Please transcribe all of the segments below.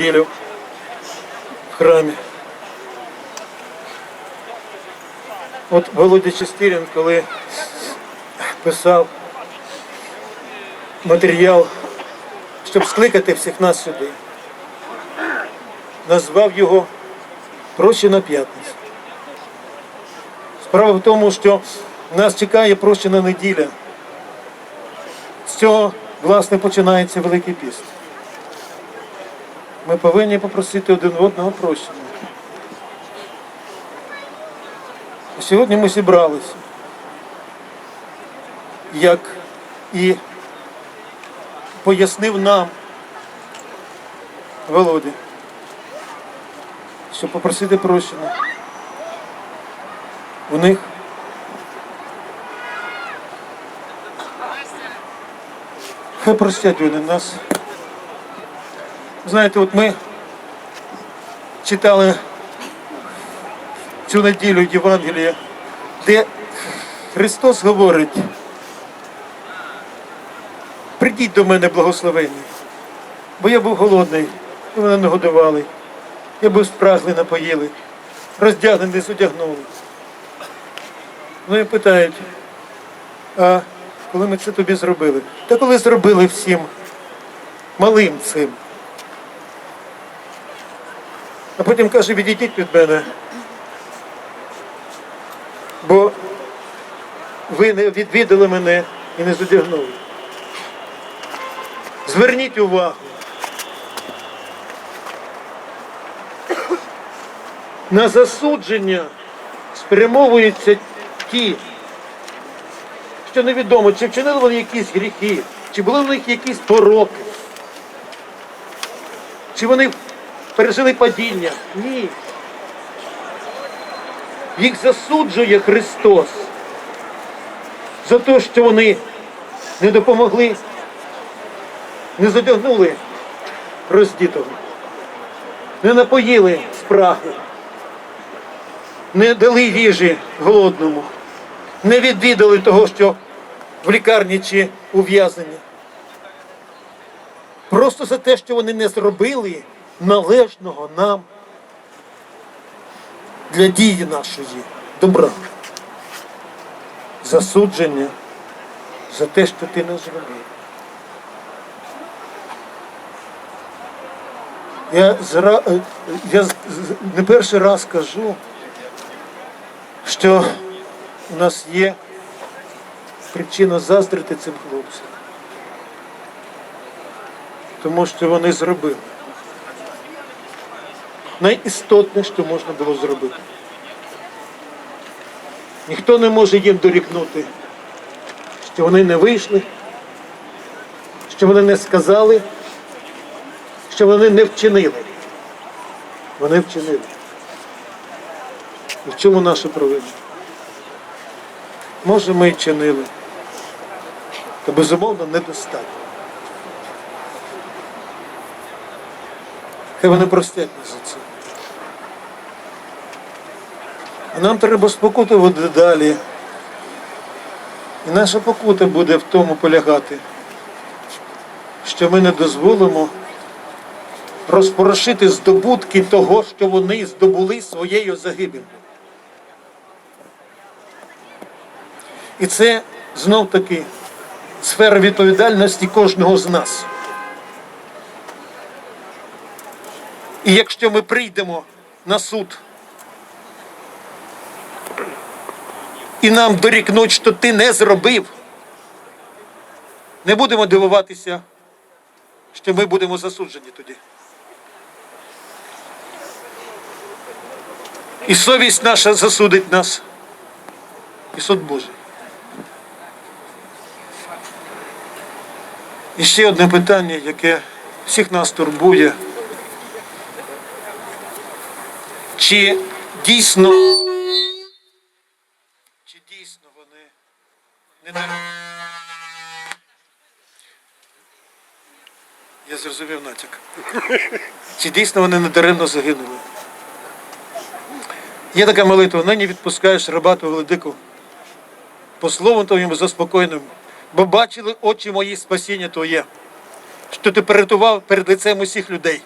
неділю в храмі. От Володя Чистирін, коли писав матеріал, щоб скликати всіх нас сюди, назвав його Прощена п'ятниця. Справа в тому, що нас чекає прощена неділя. З цього, власне, починається Великий піст. Ми повинні попросити один одного прощення. Сьогодні ми зібралися, як і пояснив нам Володя, щоб попросити прощення. У них хай простять вони нас. Знаєте, от ми читали цю неділю Євангелія, де Христос говорить, прийдіть до мене благословенні, бо я був голодний, ви мене не годували, я був спраглий, напоїли, роздягнений, одягнули. Вони питають, а коли ми це тобі зробили? Та коли зробили всім малим цим. А потім каже, відійдіть від мене. Бо ви не відвідали мене і не задягнули. Зверніть увагу. На засудження спрямовуються ті, що невідомо, чи вчинили вони якісь гріхи, чи були в них якісь пороки, чи вони пережили падіння. Ні. Їх засуджує Христос за те, що вони не допомогли, не задягнули роздітого, не напоїли спраги, не дали їжі голодному, не відвідали того, що в лікарні чи ув'язненні. Просто за те, що вони не зробили належного нам для дії нашої добра. Засудження за те, що ти не зробив. Я, зра... е, я не перший раз кажу, що у нас є причина заздрити цим хлопцям. Тому що вони зробили найістотне, що можна було зробити. Ніхто не може їм дорікнути, що вони не вийшли, що вони не сказали, що вони не вчинили. Вони вчинили. І в чому наша провина? Може, ми й чинили, та безумовно недостатньо. Хай вони простять нас за це. А нам треба спокутувати далі. І наша покута буде в тому полягати, що ми не дозволимо розпорошити здобутки того, що вони здобули своєю загибелью. І це знов таки сфера відповідальності кожного з нас. І якщо ми прийдемо на суд і нам дорікнуть, що ти не зробив, не будемо дивуватися, що ми будемо засуджені тоді. І совість наша засудить нас, і суд Божий. І ще одне питання, яке всіх нас турбує. Чи дійсно, чи дійсно вони не нар... Я зрозумів натяк. Чи дійсно вони недаремно загинули? Є така молитва, нині відпускаєш раба твого владику, по слову твоєму заспокоєним, бо бачили очі мої спасіння Твоє, що ти перетував перед лицем усіх людей.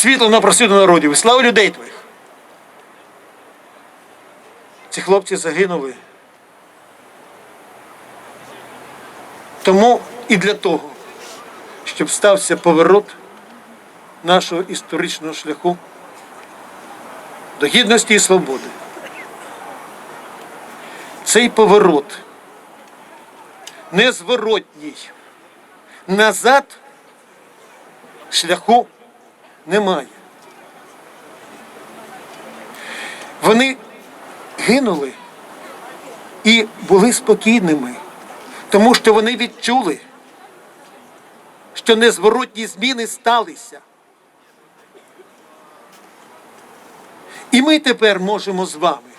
Світло на просвіту народів і слава людей твоїх. Ці хлопці загинули. Тому і для того, щоб стався поворот нашого історичного шляху до гідності і свободи. Цей поворот незворотній. Назад шляху немає. Вони гинули і були спокійними, тому що вони відчули, що незворотні зміни сталися. І ми тепер можемо з вами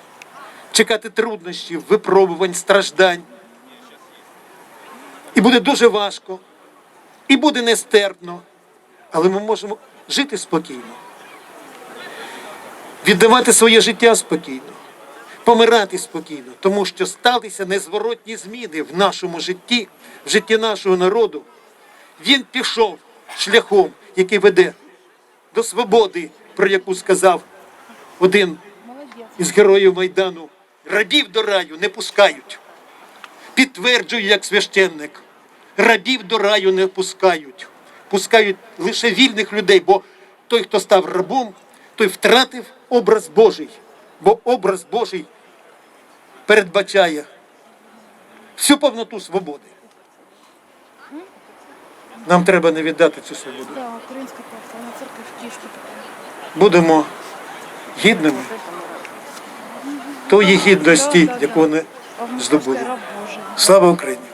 чекати труднощів, випробувань, страждань. І буде дуже важко, і буде нестерпно, але ми можемо жити спокійно, віддавати своє життя спокійно, помирати спокійно, тому що сталися незворотні зміни в нашому житті, в житті нашого народу. Він пішов шляхом, який веде до свободи, про яку сказав один із героїв Майдану. Рабів до раю не пускають. Підтверджую, як священник. Рабів до раю не пускають. Пускають лише вільних людей, бо той, хто став рабом, той втратив образ Божий. Бо образ Божий передбачає всю повноту свободи. Нам треба не віддати цю свободу. Будемо гідними тої гідності, яку вони здобули. Слава Україні!